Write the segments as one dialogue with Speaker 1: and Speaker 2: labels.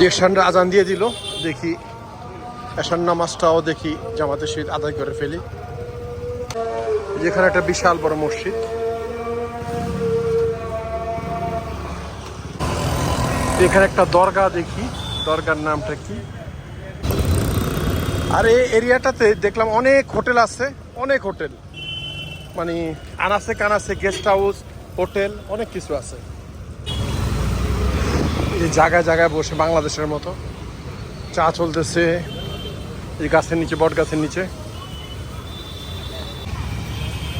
Speaker 1: যে সানরা আজান দিয়ে দিল, দেখি এসান নামাজটাও দেখি জামাতের সহিত আদায় করে ফেলি। যেখানে একটা বিশাল বড় মসজিদ। এখানে একটা দরগা দেখি। দরগার নামটা কি? আর এই এরিয়াটাতে দেখলাম অনেক হোটেল আছে, অনেক হোটেল। মানে আনাসে কানাসে গেস্ট হাউস, হোটেল, অনেক কিছু আছে। এই জায়গায় জায়গায় বসে বাংলাদেশের মতো। চা চলতেছে এই গাছের নিচে, বট গাছের নিচে।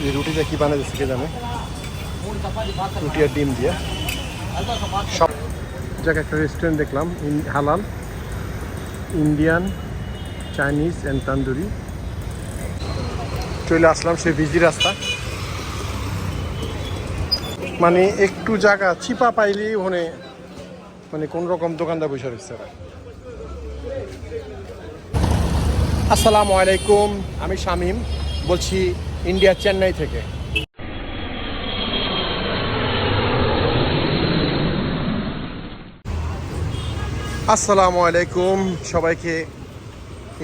Speaker 1: এই রুটিটা কি বানাইতেছে কে জানে? রুটি আর ডিম দিয়ে। সব জায়গায় একটা রেস্টুরেন্ট দেখলাম হালাল। Indian, Chinese and tandoori. চলে আসলাম সেই ভিজি রাস্তা। মানে একটু জায়গা চিপা পাইলেই ওখানে মানে কোন রকম দোকানদার বসে রয়েছে। আসসালামু আলাইকুম, আমি শামীম, বলছি ইন্ডিয়া চেন্নাই থেকে। আসসালামু আলাইকুম, সবাইকে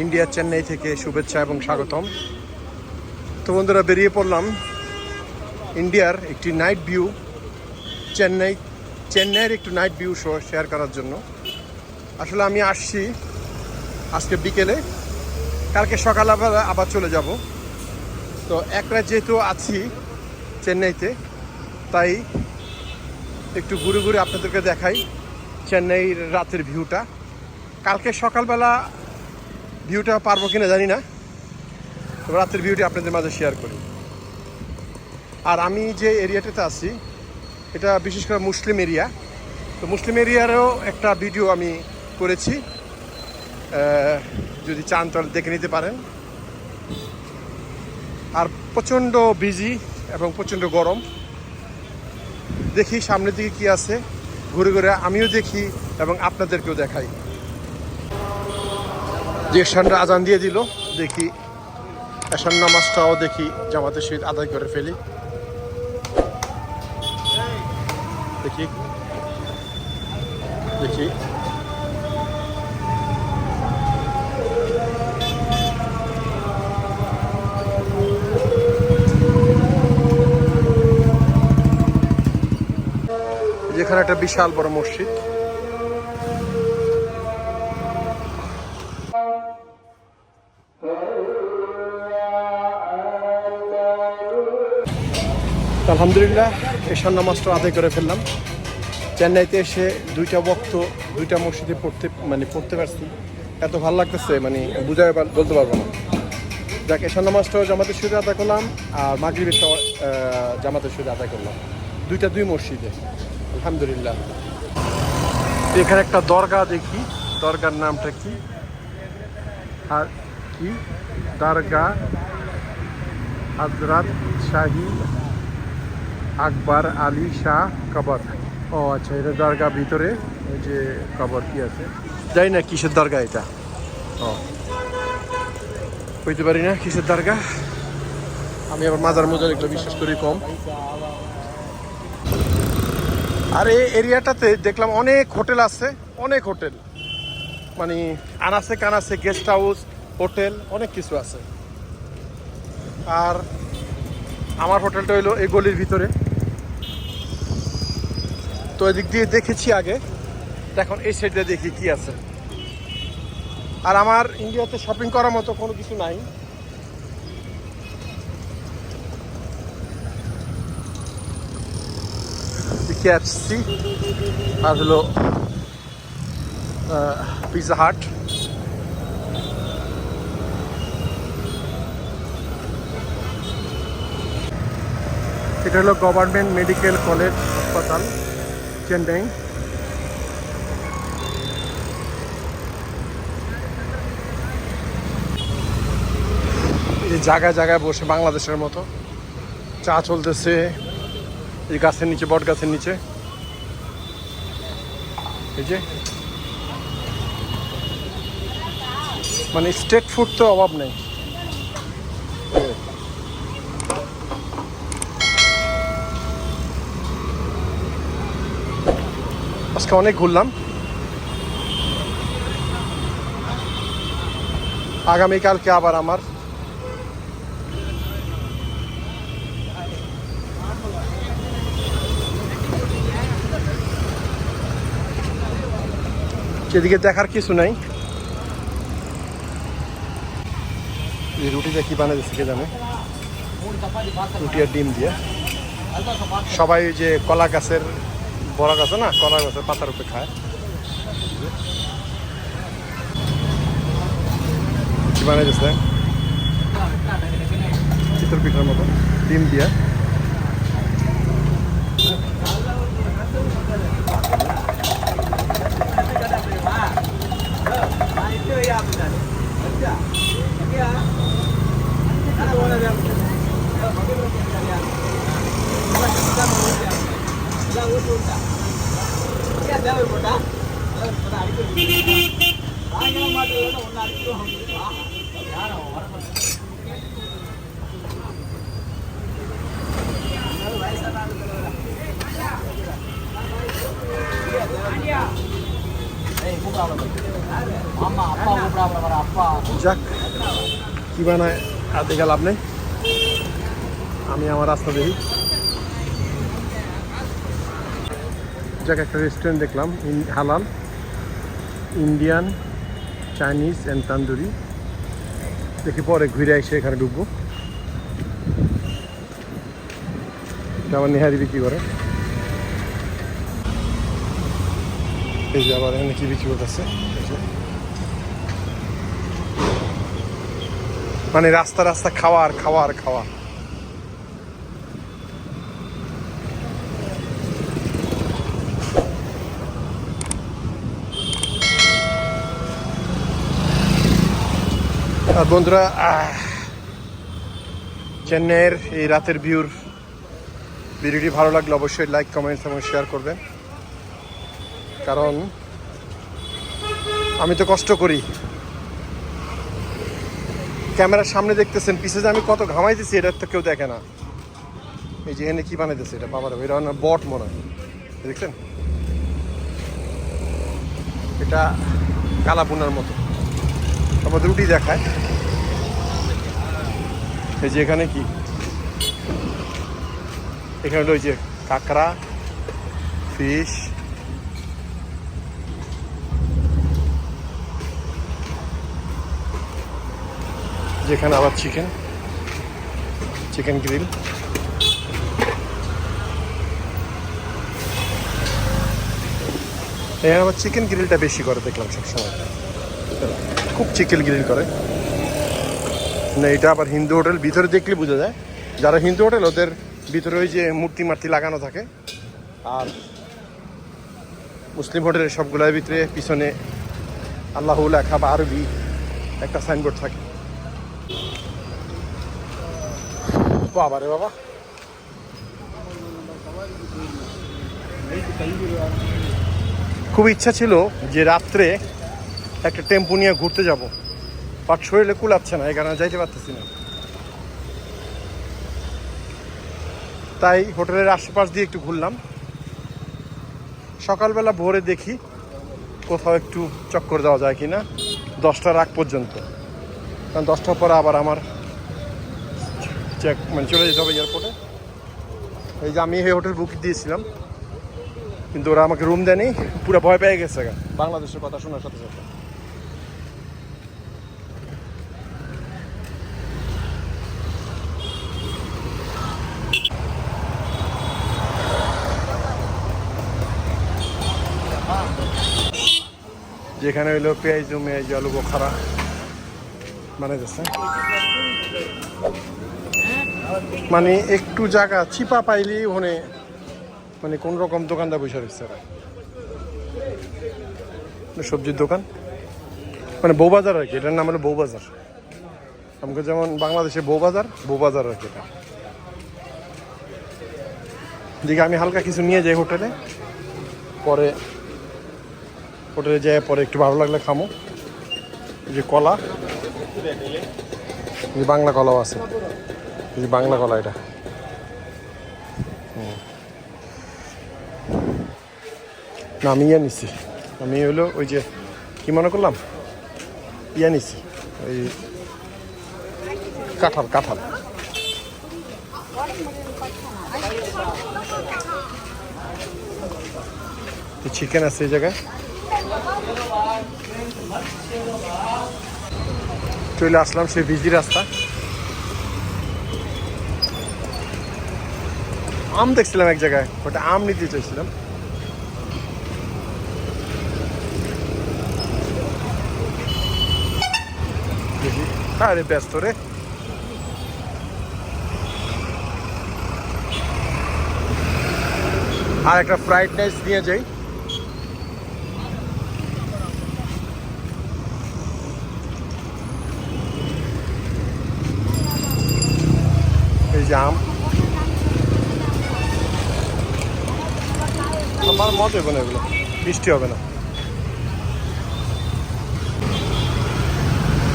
Speaker 1: ইন্ডিয়া চেন্নাই থেকে শুভেচ্ছা এবং স্বাগতম। তো বন্ধুরা, বেরিয়ে পড়লাম। ইন্ডিয়ার একটি নাইট ভিউ, চেন্নাই চেন্নাইয়ের একটু নাইট ভিউ শো শেয়ার করার জন্য। আসলে আমি আসছি আজকে বিকেলে। কালকে সকাল আবার আবার চলে যাব। তো এক রাত যেহেতু আছি চেন্নাইতে, তাই একটু ঘুরে ঘুরে আপনাদেরকে দেখাই চেন্নাইয়ের রাতের ভিউটা কালকে সকালবেলা ভিউটা পারব কিনা জানি না। রাতের ভিউটি আপনাদের মাঝে শেয়ার করি। আর আমি যে এরিয়াটাতে আছি এটা বিশেষ করে মুসলিম এরিয়া। তো মুসলিম এরিয়ারও একটা ভিডিও আমি করেছি। যদি চান তাহলে দেখে নিতে পারেন। আর প্রচণ্ড বিজি এবং প্রচণ্ড গরম। দেখি সামনের দিকে কি আছে। ঘুরে ঘুরে আমিও দেখি এবং আপনাদেরকেও দেখাই। যে এসানরা আজান দিয়ে দিল, দেখি। এসান নামাজটাও দেখি জামাতের সহিত আদায় করে ফেলি। দেখি। দেখি। যেখানে একটা বিশাল বড় মসজিদ। আলহামদুলিল্লাহ এশান নামাজটা আদায় করে ফেললাম। চেন্নাইতে এসে দুইটা বক্ত, দুইটা মসজিদে পড়তে মানে পড়তে পারছি। এত ভালো লাগতেছে মানে বুঝায় বলতে পারব না। যাক এশান নামাজটাও জামাতের সুরে আদায় করলাম, আর মাগরিবেরটাও জামাতের সুরে আদায় করলাম। দুইটা দুই মসজিদে। আলহামদুলিল্লাহ। এখানে একটা দরগা দেখি। দরগার নামটা কি? আর কি? দরগা হজরত শাহী আকবর আলী শাহ কবর। ও আচ্ছা এটা দরগা ভিতরে ওই যে কবর কি আছে? যাই না কিসের দরগা এটা? ও। বুঝতে পারি না কিসের দরগা? আমি আবার মাজার মজার এগুলো বিশ্বাস করি কম। আর এই এরিয়াটাতে দেখলাম অনেক হোটেল আছে অনেক হোটেল। মানে আনাসে কানাসে গেস্ট হাউস হোটেল অনেক কিছু আছে। আর আমার হোটেলটা হইল এই গলির ভিতরে। তো এদিক দিয়ে দেখেছি আগে। এখন এই সাইডে দেখি কি আছে। আর আমার ইন্ডিয়াতে শপিং করার মতো কোনো কিছু নাই। কেএফসি আর হলো পিৎজা হাট এটা হলো গভর্নমেন্ট মেডিকেল কলেজ হাসপাতাল। চেন্নাই এই জায়গায় জায়গায় বসে বাংলাদেশের মতো। চা চলতেছে। এই গাছের নিচে, বট গাছের নিচে। এই যে। মানে স্টেট ফুড তো অভাব নেই। আজকে অনেক ঘুরলাম। আগামীকালকে আবার আমার। সেদিকে দেখার কিছু নাই। রুটিটা কি বানাই দিচ্ছে কে জানে? রুটি আর ডিম দিয়ে। সবাই যে কলা গাছের বড় গাছ না, কলা গাছে পাতার উপরে খায়। কি বানাই দিচ্ছে চিতর পিঠার মতো, ডিম দিয়া।
Speaker 2: আচ্ছা।
Speaker 1: যাক কি বানায় আর দেখে লাভ নেই আমি আমার রাস্তা দেখি যাক, একটা রেস্টুরেন্ট দেখলাম হালাল ইন্ডিয়ান চাইনিজ অ্যান্ড তান্দুরি দেখি পরে ঘুরে এসে এখানে ঢুকবো। আমার নেহারি বিক্রি করে। এই যে আবার এখানে কি বিক্রি করতেছে? মানে রাস্তা রাস্তা খাওয়ার খাওয়ার খাওয়া। বন্ধুরা চেন্নাইয়ের এই রাতের ভিউর ভিডিওটি ভালো লাগলে অবশ্যই লাইক কমেন্টস এবং শেয়ার করবেন। কারণ আমি তো কষ্ট করি। ক্যামেরার সামনে দেখতেছেন, পিছে যে আমি কত ঘামাইতেছি, এটা তো কেউ দেখে না। এই যে এনে কি বানাইতেছে এটা? বাবার, এটা না বট মনে হয়। দেখছেন? এটা কালাপুনার মতো। তারপর রুটি দেখায়। এই যে এখানে কি? এখানে ওই যে কাঁকড়া ফিশ যেখানে আবার চিকেন চিকেন গ্রিল এখানে আবার চিকেন গ্রিলটা বেশি করে দেখলাম সবসময়। খুব চিকেন গ্রিল করে। না, এটা আবার হিন্দু হোটেল, ভিতরে দেখলে বোঝা যায়। যারা হিন্দু হোটেল, ওদের ভিতরে ওই যে মূর্তি মার্তি লাগানো থাকে। আর মুসলিম হোটেলের সবগুলোর ভিতরে পিছনে আল্লাহ লেখা বা আরবি একটা সাইনবোর্ড থাকে। বাবা রে বাবা। খুব ইচ্ছা ছিল যে রাত্রে একটা টেম্পো নিয়ে ঘুরতে যাব। বাট শরীরে কুলাচ্ছে না কারণে যাইতে পারতেছি না। তাই হোটেলের আশেপাশ দিয়ে একটু ঘুরলাম। সকালবেলা ভোরে দেখি কোথাও একটু চক্কর দেওয়া যায় কি না দশটার আগ পর্যন্ত। কারণ দশটার পরে আবার আমার চেক মানে চলে যেতে হবে এয়ারপোর্টে এই যে আমি এই হোটেল বুক দিয়েছিলাম, কিন্তু ওরা আমাকে রুম দেয়নি, পুরো ভয় পেয়ে গেছে বাংলাদেশের কথা শোনার সাথে সাথে। যেখানে হইল পেঁয়াজ মেয়াজ আলু বোখারা যাচ্ছে মানে একটু জায়গা চিপা পাইলেই ওখানে মানে কোন রকম দোকানদার বসে রয়েছে। মানে সবজির দোকান। মানে বউবাজার আর কি, এটার নাম হলো বউবাজার আমাকে যেমন বাংলাদেশে বউবাজার বউবাজার আর কি এটা। দিকে আমি হালকা কিছু নিয়ে যাই হোটেলে। পরে হোটেলে যাই পরে একটু ভালো লাগলে খামো। যে কলা। যে বাংলা কলাও আছে। যে বাংলা কলা এটা। না আমি ইয়ে নিছি আমি হলো ওই যে, কি মনে করলাম? ইয়ে নিছি ওই কাঁঠাল কাঁঠাল। চিকেন আছে এই জায়গায়। চলে আসলাম সে বিজি রাস্তা। আম দেখছিলাম এক জায়গায় ওটা আম নিতে চাইছিলাম। আরে ব্যস্ত রে। আর একটা ফ্রাইড রাইস নিয়ে যাই। আম আমার মত হবে না এগুলো। বৃষ্টি হবে না।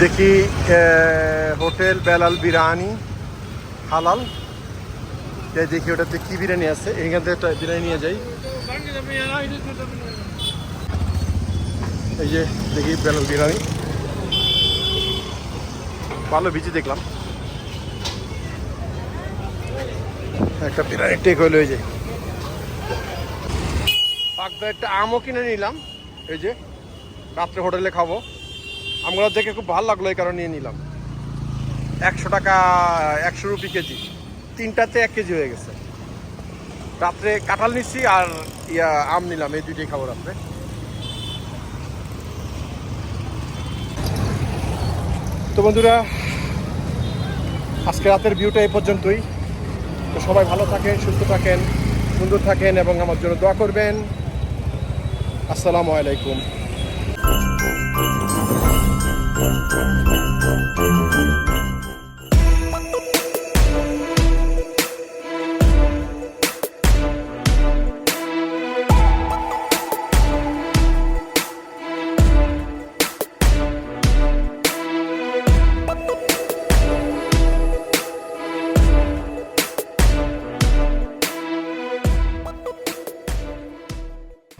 Speaker 1: দেখি হোটেল বেলাল বিরিয়ানি, হালাল। যাই দেখি ওটাতে কি বিরিয়ানি আছে। এখান থেকে একটা বিরিয়ানি নিয়ে যাই। এই যে দেখি বেলাল বিরিয়ানি। ভালো বিচি দেখলাম। একটা বিরিয়ানি টেক হইল এই যে পাকদা একটা আমও কিনে নিলাম। এই যে, রাত্রে হোটেলে খাব। আমগুলো দেখে খুব ভালো লাগল এই কারণে নিয়ে নিলাম। একশো টাকা, একশো রুপি কেজি। তিনটাতে এক কেজি হয়ে গেছে। রাত্রে কাঁঠাল নিচ্ছি আর ইয়া, আম নিলাম। এই দুইটাই খাব রাত্রে। তো বন্ধুরা, আজকে রাতের ভিউটা এই পর্যন্তই। তো সবাই ভালো থাকেন, সুস্থ থাকেন, সুন্দর থাকেন এবং আমার জন্য দোয়া করবেন। আসসালামু আলাইকুম।